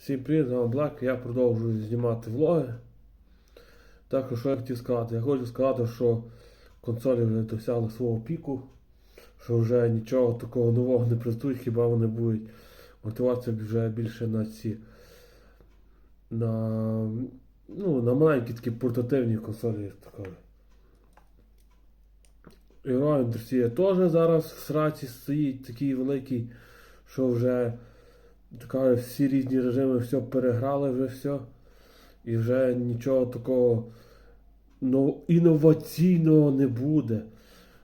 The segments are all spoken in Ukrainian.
Всім привіт, з вами Блек. Я продовжую знімати влоги. Так, що я хотів сказати? Я хочу сказати, що консолі вже досягли свого піку, що вже нічого такого нового не працює, хіба вони будуть мотивація вже більше на ці на, ну, на маленькі такі портативні консолі, то кажуть. Теж зараз в сраці стоїть такий великий, що вже така, всі різні режими все переграли вже все. І вже нічого такого ну, інноваційного не буде.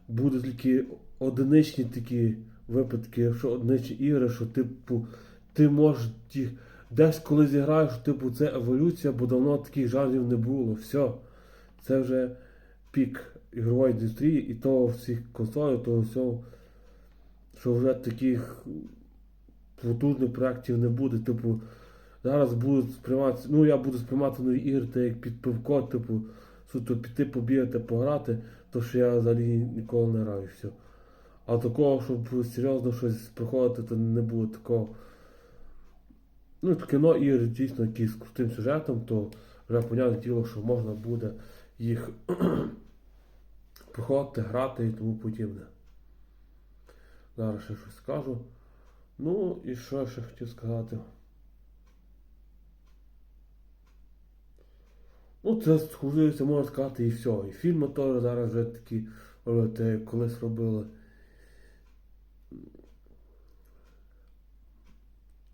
Будуть тільки одиничні такі випадки, що одиничні ігри, що типу ти можеш їх десь коли зіграєш, типу це еволюція, бо давно таких жанрів не було. Все. Це вже пік ігрової індустрії і того всіх консолей, того всього, що вже таких потужних проєктів не буде. Типу, зараз будуть сприймати, ну я буду сприймати нові ігри, так як під пивко, типу, суто піти побігати, пограти, то що я взагалі ніколи не граю все. А такого, щоб серйозно щось приходити, то не буде такого. Ну, кіно ігри дійсно якісь з крутим сюжетом, то вже понятне діло, що можна буде їх проходити, грати і тому подібне. Зараз ще щось скажу. Ну і що я ще хотів сказати? Ну, це схожується, можна сказати, і все. І фільми теж зараз вже такі роблять, як колись робили.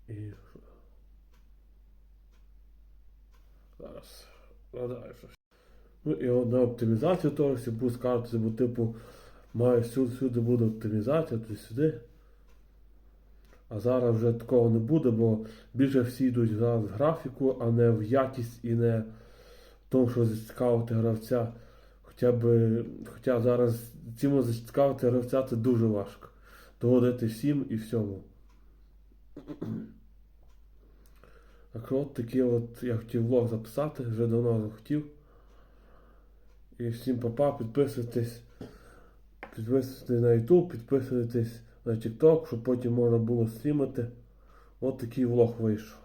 І? Зараз. Згадаю щось. Ну і одна оптимізація теж буду сказати, бо типу має всюди, всюди буде оптимізація, то сюди. А зараз вже такого не буде, бо більше всі йдуть зараз в графіку, а не в якість і не в тому, що зацікавити гравця. Хоча б, хоча зараз цим зацікавити гравця це дуже важко. Догодити всім і всьому. Так от такий от я хотів влог записати, вже давно захотів. І всім папа, підписуйтесь. Підписуйтесь на YouTube, підписуйтесь на TikTok, щоб потім можна було стрімити. От такий влог вийшов.